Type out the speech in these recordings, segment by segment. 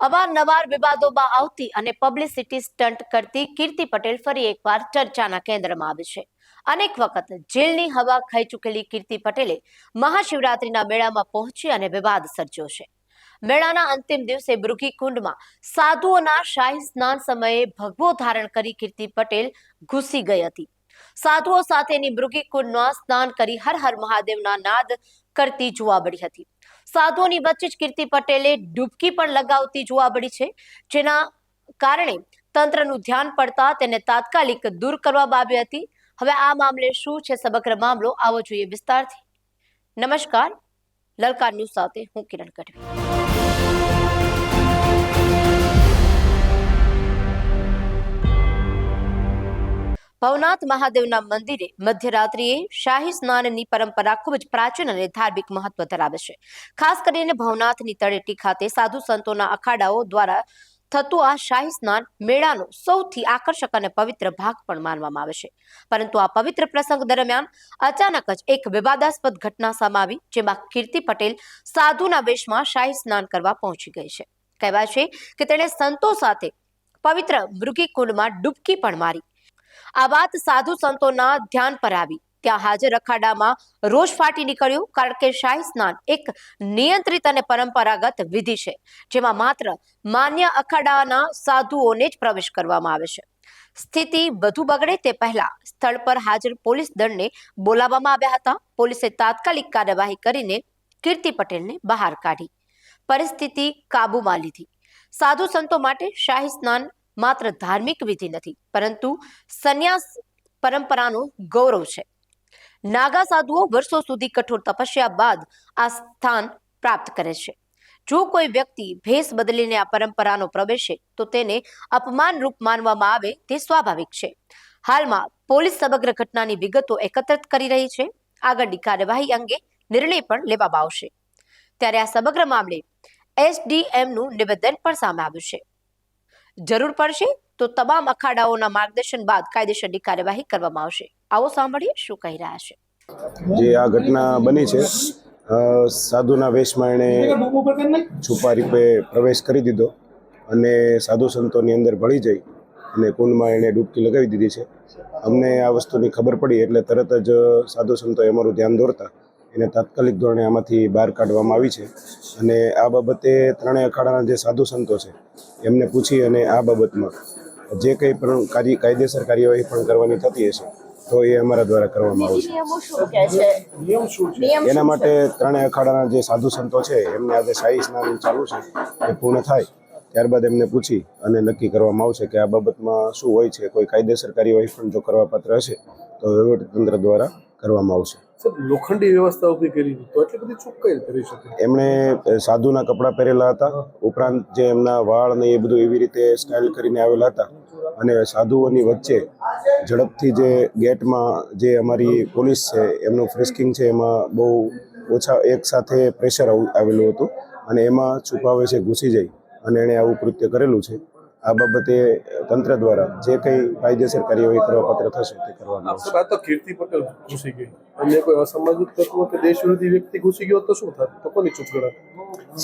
અવારનવાર વિવાદોમાં આવતી અને પબ્લિસિટી સ્ટન્ટ કરતી કીર્તિ પટેલ ફરી એકવાર ચર્ચાના કેન્દ્રમાં આવી છે. અનેક વખત જેલની હવા ખાઈ ચૂકેલી કીર્તિ પટેલે મહાશિવરાત્રીના મેળામાં પહોંચી અને વિવાદ સર્જ્યો છે. મેળાના અંતિમ દિવસે મૃગીકુંડમાં સાધુઓના શાહી સ્નાન સમયે ભગવો ધારણ કરી કીર્તિ પટેલ ઘૂસી ગઈ હતી. સાધુઓ સાથેની મૃગી કુંડમાં સ્નાન કરી હર હર મહાદેવના નાદ કરતી જોવા મળી હતી. સાધુઓની વચ્ચે જ કીર્તિ પટેલે ડૂબકી પણ લગાવતી જોવા મળી છે. જેના કારણે તંત્રનું ધ્યાન પડતા તેને તાત્કાલિક દૂર કરવામાં આવી હતી. હવે આ મામલે શું છે સમગ્ર મામલો? આવો જોઈએ વિસ્તારથી. નમસ્કાર. લલકાર ન્યૂઝ સાથે હું કિરણ ગઢવી. ભવનાથ મહાદેવના મંદિરે મધ્યરાત્રિએ શાહી સ્નાનની પરંપરા ખૂબ જ પ્રાચીન અને ધાર્મિક મહત્વ ધરાવે છે. ખાસ કરીને ભવનાથની તળેટી ખાતે સાધુ સંતોના અખાડાઓ દ્વારા થતું આ શાહી સ્નાન મેળાનો સૌથી આકર્ષક અને પવિત્ર ભાગ પણ માનવામાં આવે છે. પરંતુ આ પવિત્ર પ્રસંગ દરમિયાન અચાનક જ એક વિવાદાસ્પદ ઘટના સમાવી, જેમાં કીર્તિ પટેલ સાધુના વેશમાં શાહી સ્નાન કરવા પહોંચી ગઈ છે. કહેવાય છે કે તેણે સંતો સાથે પવિત્ર મૃગી કુંડમાં ડૂબકી પણ મારી. આ વાત સાધુ સંતોના ધ્યાન પર આવી. ત્યાં હાજર અખાડામાં રોષ ફાટી નીકળ્યો કારણ કે શાહી સ્નાન એક નિયંત્રિત અને પરંપરાગત વિધિ છે, જેમાં માત્ર માન્ય અખાડાના સાધુઓને જ પ્રવેશ કરવામાં આવે છે. સ્થિતિ વધુ બગડે તે પહેલા સ્થળ પર હાજર પોલીસ દળને બોલાવવામાં આવ્યા હતા. પોલીસે તાત્કાલિક કાર્યવાહી કરીને કીર્તિ પટેલને બહાર કાઢી. પરિસ્થિતિ કાબૂમાં લીધી. સાધુ સંતો માટે શાહી સ્નાન માત્ર ધાર્મિક વિધિ નથી, પરંતુ સંન્યાસ પરંપરાનું ગૌરવ છે. નાગા સાધુઓ વર્ષો સુધી કઠોર તપસ્યા બાદ આ સ્થાન પ્રાપ્ત કરે છે. જો કોઈ વ્યક્તિ ભેસ બદલીને આ પરંપરાનો પ્રવેશે, તો તેને અપમાનરૂપ માનવામાં આવે તે સ્વાભાવિક છે. હાલમાં પોલીસ સમગ્ર ઘટનાની વિગતો એકત્રિત કરી રહી છે. આગળની કાર્યવાહી અંગે નિર્ણય પણ લેવામાં આવશે. ત્યારે આ સમગ્ર મામલે એસડીએમનું નિવેદન પણ સામે આવ્યું છે. જરૂર પડશે તો તમામ અખાડાઓના માર્ગદર્શન બાદ કાયદેસરની કાર્યવાહી કરવામાં આવશે. આવો સાંભળીએ શું કહી રહ્યા છે. જે આ ઘટના બની છે સાધુના વેશમાં એણે છુપા રૂપે પ્રવેશ કરી દીધો અને સાધુ સંતોની અંદર ભળી જઈ અને કુંડમાં એણે ડૂબકી લગાવી દીધી છે. અમને આ વસ્તુની ખબર પડી એટલે તરત જ સાધુ સંતોએ અમારું ધ્યાન દોરતા એને તાત્કાલિક ધોરણે આમાંથી બહાર કાઢવામાં આવી છે. અને આ બાબતે ત્રણેય અખાડાના જે સાધુ સંતો છે એમને પૂછી અને આ બાબતમાં જે કંઈ પણ કાર્ય કાયદેસર કાર્યવાહી પણ કરવાની થતી હશે તો એ અમારા દ્વારા કરવામાં આવશે નિયમો શું કહે છે? નિયમ એના માટે ત્રણેય અખાડાના જે સાધુ સંતો છે એમને આજે શાહી સ્નાન ચાલુ છે એ પૂર્ણ થાય. ત્યારબાદ એમને પૂછી અને નક્કી કરવામાં આવશે કે આ બાબતમાં શું હોય છે કોઈ કાયદેસર કાર્યવાહી પણ જો કરવા પાત્ર હશે તો વહીવટીતંત્ર દ્વારા કરવામાં આવશે. લોખંડી વ્યવસ્થા ઊભી કરી તો એટલી બધી ચૂક કઈ કરી શકે? એમણે સાધુના કપડાં પહેરેલા હતા. ઉપરાંત જે એમના વાળ ને એ બધું એવી રીતે સ્ટાઇલ કરીને આવેલા હતા. અને સાધુઓની વચ્ચે ઝડપથી જે ગેટમાં જે અમારી પોલીસ છે એમનું ફ્રિસ્કિંગ છે એમાં બહુ ઓછા એક સાથે પ્રેશર આવેલું હતું. અને એમાં છુપાવે છે ઘૂસી જાય. અને એણે આવું કૃત્ય કરેલું છે. આ બાબતે તંત્ર દ્વારા જે કંઈ કાયદેસર કાર્યવાહી કરવા પાત્ર થશે તે કરવામાં આવશે. આ તો કીર્તિ પટેલ ઘૂસી ગઈ. અન્ય કોઈ અસામાજિક તત્વો કે દેશ વિરોધી વ્યક્તિ ઘૂસી ગયો તો શું થાય? તો કોની ચૂક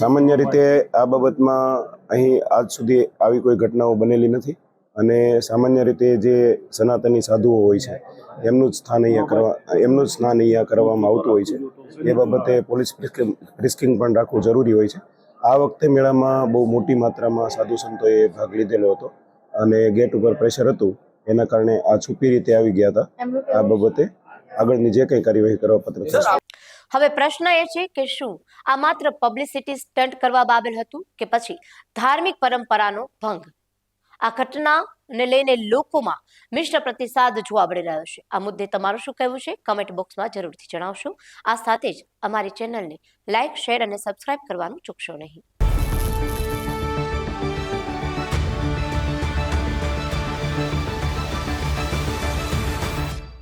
સામાન્ય રીતે આ બાબતમાં અહીં આજ સુધી આવી કોઈ ઘટનાઓ બનેલી નથી અને સામાન્ય રીતે જે સનાતની સાધુઓ હોય છે એમનું જ સ્થાન અહીંયા કરવા એમનું જ સ્નાન અહીંયા કરવામાં આવતું હોય છે. એ બાબતે પોલીસ રિસ્કિંગ પણ રાખવું જરૂરી હોય છે. આ વખતે મેળામાં બહુ મોટી માત્રામાં સાધુ સંતોએ ભાગ લીધેલો હતો અને ગેટ ઉપર પ્રેશર હતું એના કારણે આ છુપી રીતે આવી ગયા હતા. આ બાબતે આગળની જે કંઈ કાર્યવાહી કરવા પત્ર થશે હવે પ્રશ્ન એ છે કે શું આ માત્ર પબ્લિસિટી સ્ટન્ટ કરવા બાબેલ હતું કે પછી ધાર્મિક પરંપરાનો ભંગ? આ ઘટનાને લઈને લોકોમાં મિશ્ર પ્રતિસાદ જોવા મળી રહ્યો છે. આ મુદ્દે તમારું શું કહેવું છે? કમેન્ટ બોક્સમાં જરૂરથી જણાવશો. આ સાથે જ અમારી ચેનલને લાઇક શેર અને સબસ્ક્રાઇબ કરવાનું ચૂકશો નહીં.